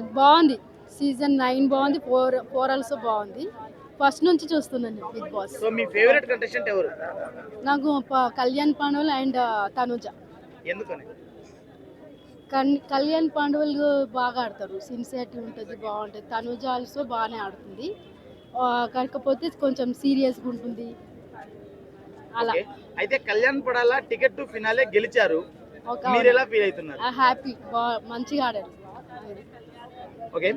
బాగుంది. Season nine బాగుంది four four also బాగుంది. ఫస్ట్ నుంచి చూస్తున్నాను బిగ్ బాస్. సో మీ ఫేవరెట్ కంటెస్టెంట్ ఎవరు? నాకు ప- కళ్యాణ్ పాండవులు అండ్ తనుజ. ఎందుకని? కన్ కళ్యాణ్ పాండవులు బాగా ఆడతారు. సిన్సియారిటీ ఉంటుంది బాగుంటుంది. తనుజ ఆల్సో బాగానే ఆడుతుంది. ఆ, కాకపోతే కొంచెం సీరియస్గా ఉంటుంది. అలా. అయితే Kalyan Padala ticket to finale గెలిచారు. ఒక మీరు ఎలా ఫీల్ అవుతున్నారు? హ్యాపీ. బా మంచిగా ఆడారు. ఓకే?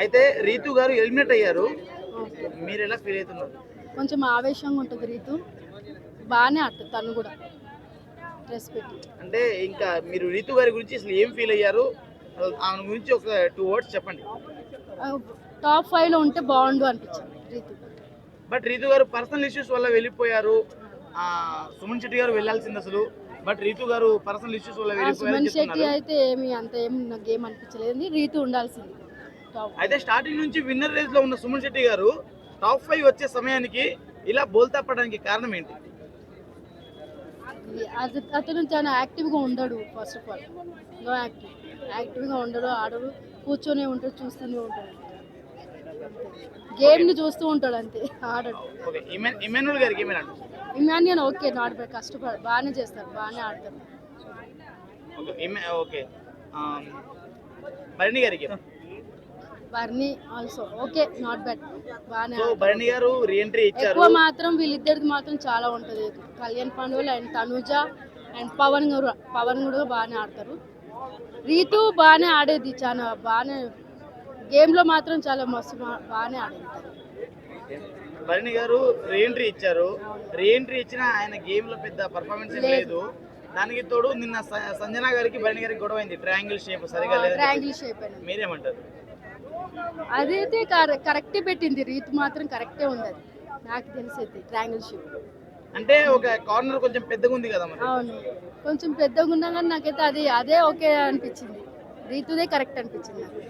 అయితే రీతు గారు ఎలిమినేట్ అయ్యారు. మీరు ఎలా ఫీల్ అవుతున్నారు? కొంచెం ఆవేశంగా ఉంటుంది రీతు. బాగానే ఆడుతుంది తను కూడా. రెస్పెక్ట్ అంటే ఇంకా మీరు రీతు గారి గురించి అసలు ఏం ఫీల్ అయ్యారు? ఆమె గురించి ఒక టూ వర్డ్స్ చెప్పండి. టాప్ ఫైవ్లో ఉంటే బాగుండు అనిపించింది రీతు. బట్ రీతు గారు పర్సనల్ ఇష్యూస్ వల్ల వెళ్ళిపోయారు. సుమన్ శెట్టి గారు వెళ్ళాల్సింది అసలు. బట్ రీతు గారు పర్సనల్ ఇష్యూస్ వల్ల సుమన్ శెట్టి. అయితే ఏమి అంత ఏమి నాకు ఏం అనిపించలేదు రీతు ఉండాల్సింది. అయితే స్టార్టింగ్ నుంచి విన్నర్ రేస్లో ఉన్న సుమన్ శెట్టి గారు టాప్ ఫైవ్ వచ్చే సమయానికి ఇలా బోల్తా పడడానికి కారణం ఏంటి? అతను చాలా యాక్టివ్గా ఉండడు first of all no active యాక్టివ్గా ఉండడు ఆడడు కూర్చొని ఉంటాడు చూస్తూనే ఉంటాడు. గేమ్ని చూస్తూ ఉంటాడు అంతే ఆడడు. ఓకే ఇమెన్ ఇమెనుల్ గారికి ఇమాన్యుల్ ఓకే నాట్ కష్టపడు బాగానే చేస్తారు బాగానే ఆడతారు ఓకే ఆ, భరణి గారికి Barni also okay not bad బాగానే. భరణి గారు రీఎంట్రీ ఇచ్చారు. ఎక్కువ మాత్రం వీళ్ళిద్దరిది మాత్రం చాలా ఉంటుంది. కళ్యాణ్ పాండవులు అండ్ తనుజ అండ్ పవన్ గారు పవన్ కూడా బాగానే ఆడతారు. రీతు బాగానే ఆడేది చాలా బాగానే గేమ్లో మాత్రం చాలా మస్తు బాగానే ఆడేది. భరణి గారు రీఎంట్రీ ఇచ్చారు. రీఎంట్రీ ఇచ్చిన ఆయన గేమ్లో పెద్ద పర్ఫార్మెన్స్ లేదు. దానికి తోడు నిన్న సంజన గారికి భరణి గారికి గొడవ అయింది. ట్రయాంగిల్ షేప్ సరిగా లేదు ట్రయాంగిల్ షేప్ అనేది మీరేమంటారు? అదైతే కర- కరెక్టే పెట్టింది. రీతు మాత్రం కరెక్టే ఉంది అది. నాకు తెలిసి అయితే ట్రయాంగిల్ షేప్. అంటే ఒక కార్నర్ కొంచెం పెద్దగా ఉంది కదా అవును. కొంచెం పెద్దగా ఉన్నా కానీ నాకైతే అది అదే ఓకే అనిపించింది. రీతుదే కరెక్ట్ అనిపించింది నాకు.